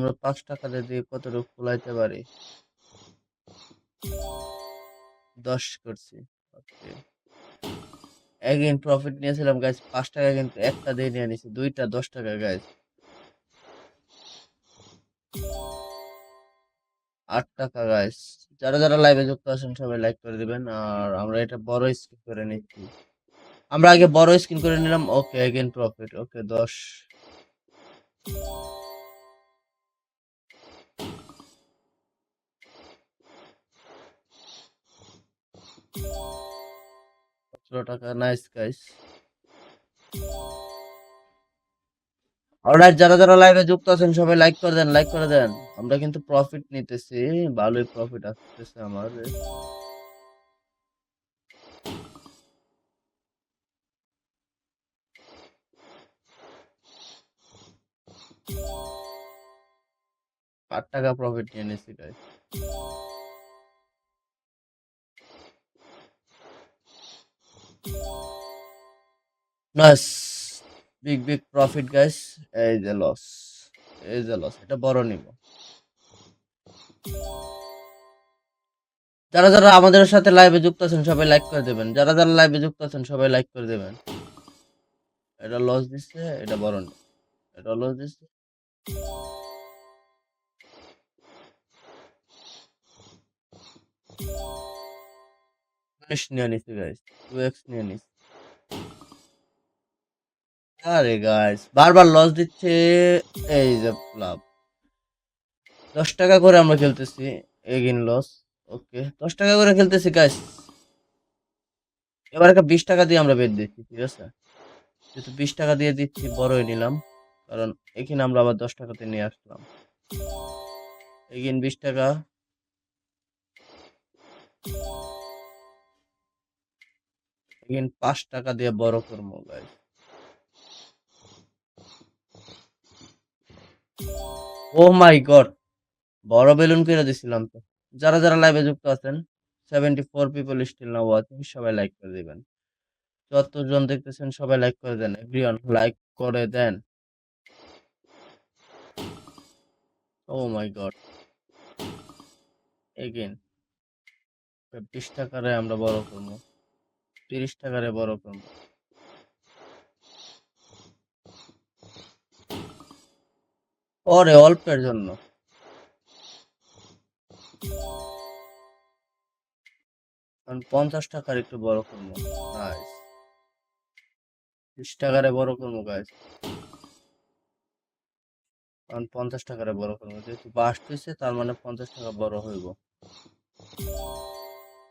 আমরা পাঁচ টাকা দিয়ে কতটুকু ফুলাইতে পারি? দশ করছি। একদিন প্রফিট নিয়েছিলাম গাইজ পাঁচ টাকা কিন্তু একটা দিয়ে নিয়ে নিছি, দুইটা দশ টাকা গাইজ আট টাকা গাইজ যারা যারা লাইভে যুক্ত আছেন, সবাই লাইক করে দিবেন। আর আমরা এটা বড় স্ক্রিন করে নিচ্ছি। আমরা আগে বড় স্ক্রিন করে নিলাম। ওকে এগেন প্রফিট ওকে দশ। সতেরো টাকা নাইস গাইস অলরাইট যারা যারা লাইভে যুক্ত আছেন, সবাই লাইক করে দেন লাইক করে দেন। আমরা কিন্তু প্রফিট নিতেছি, ভালোই প্রফিট আসতেছে আমাদের আট টাকা প্রফিট নিয়ে নিছি guys big big profit guys এই যে লস এই যে লস এটা বড় নিব। যারা যারা আমাদের সাথে লাইভে যুক্ত আছেন সবাই লাইক করে দেবেন। যারা যারা লাইভে যুক্ত আছেন সবাই লাইক করে দেবেন। এটা লস দিচ্ছে এটা বড় নিব। এটা লস দিচ্ছে। নিয়ে নিছি গাইস টু এক্স নিয়ে নিছি। আরে গাইস বারবার লস দিচ্ছে, এই যে লাভ। দশ টাকা করে আমরা খেলতেছি এগিন লস ওকে দশ টাকা করে খেলতেছি গাইস এবার একটা বিশ টাকা দিয়ে আমরা বেদ দিচ্ছি, ঠিক আছে? যেহেতু বিশ টাকা দিয়ে দিচ্ছি, বড়ই নিলাম, কারণ এখানে আমরা আবার দশ টাকাতে নিয়ে আসলাম। এগিন বিশ টাকা। এগিন পাঁচ টাকা দিয়ে বড় করব গাইস ও মাই গড বড় বেলুন করে দিছিলাম তো। যারা যারা লাইভে যুক্ত আছেন সেভেন্টি ফোর পিপল স্টিল না ওয়াচিং সবাই লাইক করে দিবেন। যতজন দেখতেছেন, সবাই লাইক করে দেন। এভরিওয়ান লাইক করে দেন। ও মাই গড এগেন বিশ টাকারে আমরা বড় করব। তিরিশ টাকারে বড় করব। ওরে অল্পের জন্য। পঞ্চাশ টাকার একটু বড় করব নাইস বিশ টাকারে বড় করব গাছ কারণ পঞ্চাশ টাকারে বড় করব। যেহেতু বাস্ট হয়েছে তার মানে পঞ্চাশ টাকা বড় হইব।